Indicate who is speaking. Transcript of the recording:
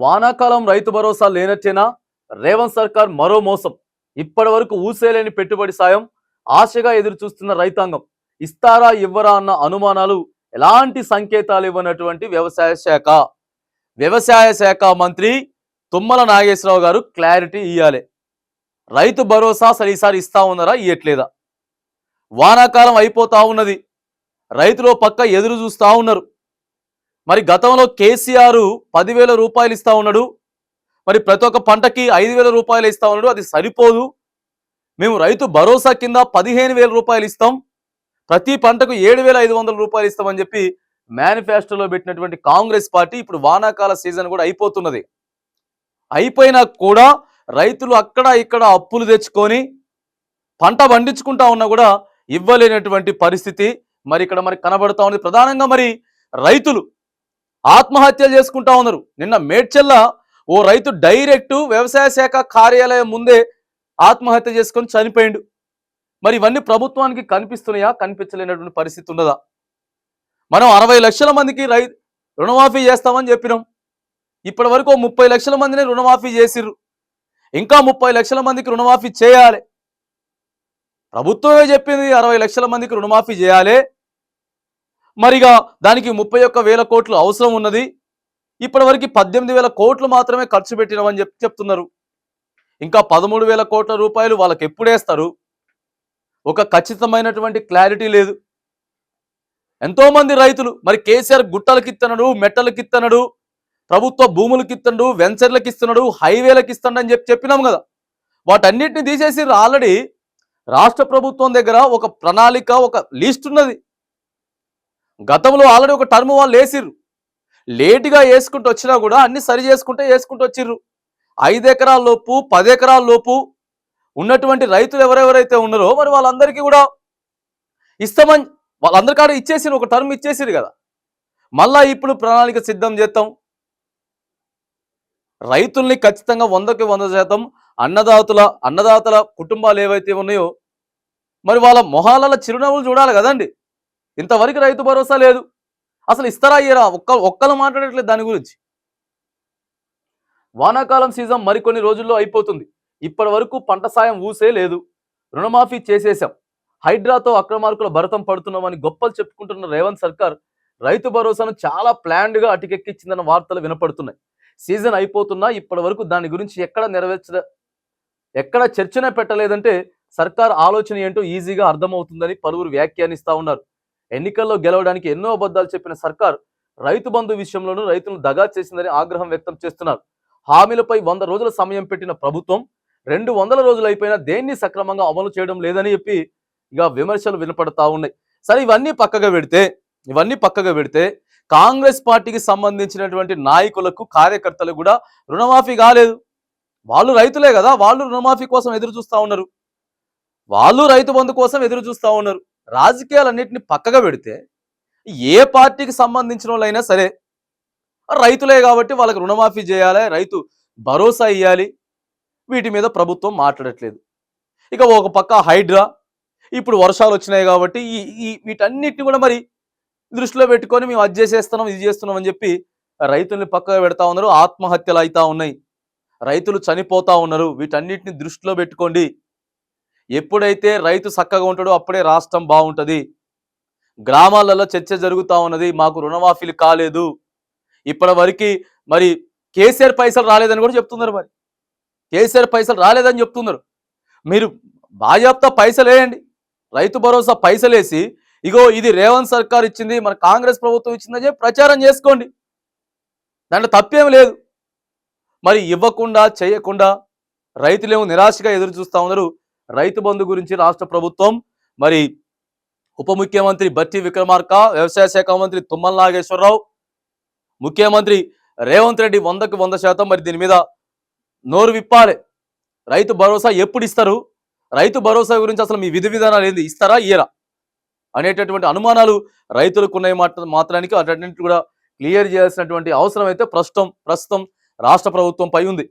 Speaker 1: వానాకాలం రైతు భరోసా లేనట్టేనా? రేవంత్ సర్కార్ మరో మోసం. ఇప్పటి వరకు ఊసేలేని పెట్టుబడి సాయం ఆశగా ఎదురు చూస్తున్న రైతాంగం. ఇస్తారా ఇవ్వరా అన్న అనుమానాలు ఎలాంటి సంకేతాలు ఇవ్వనటువంటి వ్యవసాయ శాఖ? వ్యవసాయ శాఖ మంత్రి తుమ్మల నాగేశ్వరరావు గారు క్లారిటీ ఇవ్వాలి రైతు భరోసా సరే ఈసారి ఇస్తా ఉన్నారా ఇయ్యట్లేదా? వానాకాలం అయిపోతా ఉన్నది. రైతులు పక్క ఎదురు చూస్తా ఉన్నారు. మరి గతంలో కేసీఆర్ పదివేల రూపాయలు ఇస్తా ఉన్నాడు. మరి ప్రతి ఒక్క పంటకి ఐదు వేల రూపాయలు ఇస్తా ఉన్నాడు. అది సరిపోదు. మేము రైతు భరోసా కింద పదిహేను వేల రూపాయలు ఇస్తాం. ప్రతి పంటకు ఏడు వేల ఐదు వందల రూపాయలు ఇస్తామని చెప్పి మేనిఫెస్టోలో పెట్టినటువంటి కాంగ్రెస్ పార్టీ ఇప్పుడు వానాకాల సీజన్ కూడా అయిపోతున్నది. అయిపోయినా కూడా రైతులు అక్కడ ఇక్కడ అప్పులు తెచ్చుకొని పంట పండించుకుంటా ఉన్నా కూడా ఇవ్వలేనటువంటి పరిస్థితి మరి ఇక్కడ మరి కనబడతా ఉంది ప్రధానంగా మరి రైతులు ఆత్మహత్యలు చేసుకుంటా ఉన్నారు. నిన్న మేడ్చల్ల ఓ రైతు డైరెక్ట్ వ్యవసాయ శాఖ కార్యాలయం ముందే ఆత్మహత్య చేసుకొని చనిపోయిండు. మరి ఇవన్నీ ప్రభుత్వానికి కనిపిస్తున్నాయా? కనిపించలేనటువంటి పరిస్థితి ఉన్నదా? మనం అరవై లక్షల మందికి రై రుణమాఫీ చేస్తామని చెప్పినాం. ఇప్పటి వరకు ఓ ముప్పై లక్షల మందిని రుణమాఫీ చేసిర్రు. ఇంకా ముప్పై లక్షల మందికి రుణమాఫీ చేయాలి. ప్రభుత్వమే చెప్పింది అరవై లక్షల మందికి రుణమాఫీ చేయాలి. మరిగా దానికి ముప్పై ఒక్క వేల కోట్లు అవసరం ఉన్నది. ఇప్పటివరకు పద్దెనిమిది వేల కోట్లు మాత్రమే ఖర్చు పెట్టినవని చెప్పి చెప్తున్నారు. ఇంకా పదమూడు వేల కోట్ల రూపాయలు వాళ్ళకి ఎప్పుడేస్తారు? ఒక ఖచ్చితమైనటువంటి క్లారిటీ లేదు. ఎంతోమంది రైతులు మరి కేసీఆర్ గుట్టలకిత్తనడు మెట్టలకిత్తనడు ప్రభుత్వ భూములకి వెంచర్లకు ఇస్తున్నాడు హైవేలకు ఇస్తున్నాడు అని చెప్పి చెప్పినాం కదా. వాటన్నిటిని తీసేసి ఆల్రెడీ రాష్ట్ర ప్రభుత్వం దగ్గర ఒక ప్రణాళిక ఒక లిస్ట్ ఉన్నది. గతంలో ఆల్రెడీ ఒక టర్మ్ వాళ్ళు వేసిర్రు. లేటుగా వేసుకుంటూ వచ్చినా కూడా అన్ని సరి చేసుకుంటే వేసుకుంటూ వచ్చిర్రు. ఐదు ఎకరాల లోపు పది ఎకరాల లోపు ఉన్నటువంటి రైతులు ఎవరెవరైతే ఉన్నారో మరి వాళ్ళందరికీ కూడా ఇస్తామని వాళ్ళందరి కాడ ఇచ్చేసిరు ఒక టర్మ్ ఇచ్చేసిరు కదా. మళ్ళా ఇప్పుడు ప్రణాళిక సిద్ధం చేస్తాం రైతుల్ని ఖచ్చితంగా వందకి వంద శాతం అన్నదాతల అన్నదాతల కుటుంబాలు ఏవైతే ఉన్నాయో మరి వాళ్ళ మొహాలలో చిరునవ్వులు చూడాలి కదండి. ఇంతవరకు రైతు భరోసా లేదు. అసలు ఇస్తారా ఇయ్యరా? ఒక్క ఒక్కరు మాట్లాడట్లేదు దాని గురించి. వానాకాలం సీజన్ మరికొన్ని రోజుల్లో అయిపోతుంది. ఇప్పటి వరకు పంట సాయం ఊసే లేదు. రుణమాఫీ చేసేశాం. హైడ్రాతో అక్రమార్కుల భరతం పడుతున్నామని గొప్పలు చెప్పుకుంటున్న రేవంత్ సర్కార్ రైతు భరోసాను చాలా ప్లాన్డ్గా అటికెక్కించిందన్న వార్తలు వినపడుతున్నాయి. సీజన్ అయిపోతున్నా ఇప్పటి వరకు దాని గురించి ఎక్కడ నెరవేర్చ ఎక్కడ చర్చనే పెట్టలేదంటే సర్కార్ ఆలోచన ఏంటో ఈజీగా అర్థమవుతుందని పలువురు వ్యాఖ్యానిస్తూ ఉన్నారు. ఎన్నికల్లో గెలవడానికి ఎన్నో అబద్ధాలు చెప్పిన సర్కార్ రైతు బంధు విషయంలోనూ రైతులను దగా చేసిందని ఆగ్రహం వ్యక్తం చేస్తున్నారు. హామీలపై వంద రోజుల సమయం పెట్టిన ప్రభుత్వం రెండు వందల రోజులు అయిపోయినా దేన్ని సక్రమంగా అమలు చేయడం లేదని చెప్పి ఇక విమర్శలు వినపడతా ఉన్నాయి. సరే ఇవన్నీ పక్కగా పెడితే ఇవన్నీ పక్కగా పెడితే కాంగ్రెస్ పార్టీకి సంబంధించినటువంటి నాయకులకు కార్యకర్తలకు కూడా రుణమాఫీ కాలేదు. వాళ్ళు రైతులే కదా వాళ్ళు రుణమాఫీ కోసం ఎదురు చూస్తా ఉన్నారు. వాళ్ళు రైతు బంధు కోసం ఎదురు చూస్తా ఉన్నారు. రాజకీయాలన్నింటినీ పక్కగా పెడితే ఏ పార్టీకి సంబంధించిన వాళ్ళైనా సరే రైతులే కాబట్టి వాళ్ళకి రుణమాఫీ చేయాలి రైతు భరోసా ఇవ్వాలి వీటి మీద ప్రభుత్వం మాట్లాడట్లేదు. ఇక ఒక పక్క హైడ్రా ఇప్పుడు వర్షాలు వచ్చినాయి కాబట్టి ఈ ఈ వీటన్నిటిని కూడా మరి దృష్టిలో పెట్టుకొని మేము అది చేసేస్తున్నాం ఇది చేస్తున్నాం అని చెప్పి రైతుల్ని పక్కగా పెడతా ఉన్నారు ఆత్మహత్యలు అవుతా ఉన్నాయి. రైతులు చనిపోతా ఉన్నారు వీటన్నిటిని దృష్టిలో పెట్టుకోండి. ఎప్పుడైతే రైతు చక్కగా ఉంటాడో అప్పుడే రాష్ట్రం బాగుంటుంది. గ్రామాలలో చర్చ జరుగుతూ ఉన్నది మాకు రుణమాఫీలు కాలేదు. ఇప్పటి వరకు మరి కేసీఆర్ పైసలు రాలేదని కూడా చెప్తున్నారు మరి. కేసీఆర్ పైసలు రాలేదని చెప్తున్నారు. మీరు బాజాప్తా పైసలు వేయండి. రైతు భరోసా పైసలు వేసి ఇగో ఇది రేవంత్ సర్కార్ ఇచ్చింది మన కాంగ్రెస్ ప్రభుత్వం ఇచ్చిందని చెప్పి ప్రచారం చేసుకోండి. దాంట్లో తప్పేం లేదు. మరి ఇవ్వకుండా చేయకుండా రైతులేమో నిరాశగా ఎదురు చూస్తూ ఉన్నారు. రైతు బంధు గురించి రాష్ట్ర ప్రభుత్వం మరి ఉప ముఖ్యమంత్రి బట్టి విక్రమార్క వ్యవసాయ శాఖ మంత్రి తుమ్మల నాగేశ్వరరావు ముఖ్యమంత్రి రేవంత్ రెడ్డి వందకు వంద శాతం మరి దీని మీద నోరు విప్పాలి. రైతు భరోసా ఎప్పుడు ఇస్తారు? రైతు భరోసా గురించి అసలు మీ విధి విధానాలు ఏంది? ఇస్తారా? ఇయ్యరా? అనేటటువంటి అనుమానాలు రైతులకు ఉన్నాయి మాట మాత్రానికి. అటన్నింటి కూడా క్లియర్ చేయాల్సినటువంటి అవసరం అయితే ప్రస్తుతం ప్రస్తుతం రాష్ట్ర ప్రభుత్వం పై ఉంది.